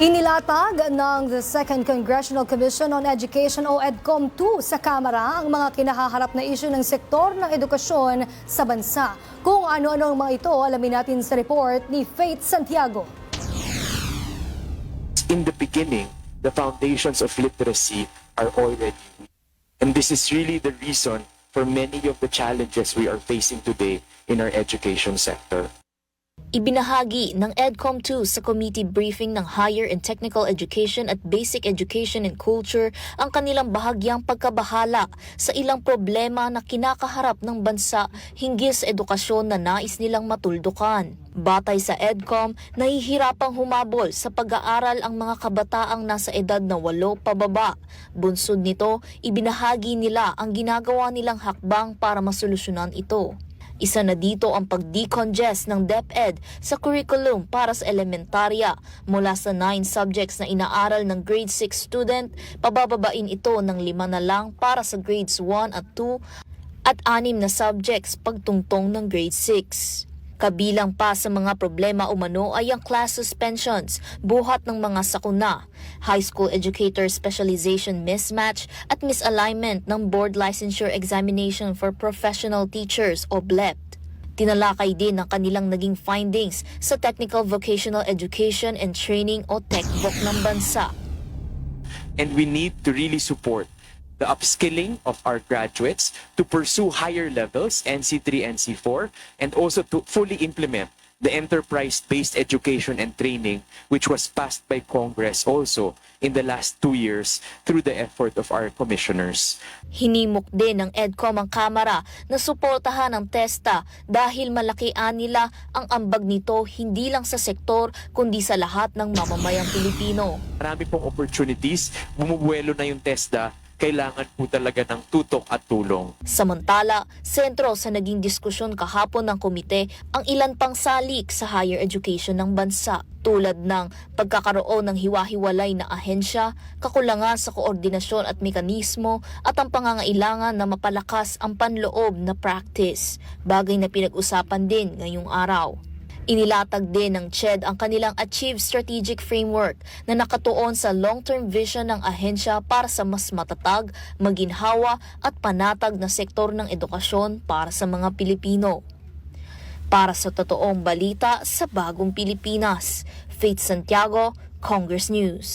Inilatag ng the Second Congressional Commission on Education o EDCOM 2 sa Kamara ang mga kinahaharap na isyu ng sektor ng edukasyon sa bansa. Kung ano-ano ang mga ito, alamin natin sa report ni Faith Santiago. in the beginning, the foundations of literacy are already weak. And this is really the reason for many of the challenges we are facing today in our education sector. Ibinahagi ng EDCOM 2 sa committee briefing ng Higher and Technical Education at Basic Education and Culture ang kanilang bahagyang pagkabahala sa ilang problema na kinakaharap ng bansa hinggil sa edukasyon na nais nilang matuldukan. Batay sa EDCOM, nahihirapang humabol sa pag-aaral ang mga kabataang nasa edad na walo pababa. Bunsod nito, ibinahagi nila ang ginagawa nilang hakbang para masolusyonan ito. Isa na dito ang pag-decongest ng DepEd sa curriculum para sa elementarya mula sa 9 subjects na inaaral ng grade 6 student, pabababain ito ng lima na lang para sa grades 1 at 2 at anim na subjects pagtungtong ng grade 6. Kabilang pa sa mga problema umano ay ang class suspensions, buhat ng mga sakuna, high school educator specialization mismatch at misalignment ng board licensure examination for professional teachers o BLEPT. Tinalakay din ang kanilang naging findings sa Technical Vocational Education and Training o TECVOC ng bansa. And we need to really support the upskilling of our graduates to pursue higher levels, NC3, NC4, and also to fully implement the enterprise-based education and training which was passed by Congress also in the last two years through the effort of our commissioners. Hinimok din ng EDCOM ang Kamara na suportahan ang TESTA dahil malakian nila ang ambag nito hindi lang sa sektor kundi sa lahat ng mamamayang Pilipino. Marami pong opportunities, bumubuelo na yung TESDA, kailangan po talaga ng tutok at tulong. Samantala, sentro sa naging diskusyon kahapon ng komite ang ilan pang salik sa higher education ng bansa tulad ng pagkakaroon ng hiwa-hiwalay na ahensya, kakulangan sa koordinasyon at mekanismo at ang pangangailangan na mapalakas ang panloob na practice, bagay na pinag-usapan din ngayong araw. Inilatag din ng CHED ang kanilang Achieve Strategic Framework na nakatuon sa long-term vision ng ahensya para sa mas matatag, maginhawa at panatag na sektor ng edukasyon para sa mga Pilipino. Para sa totoong balita sa bagong Pilipinas, Faith Santiago, Congress News.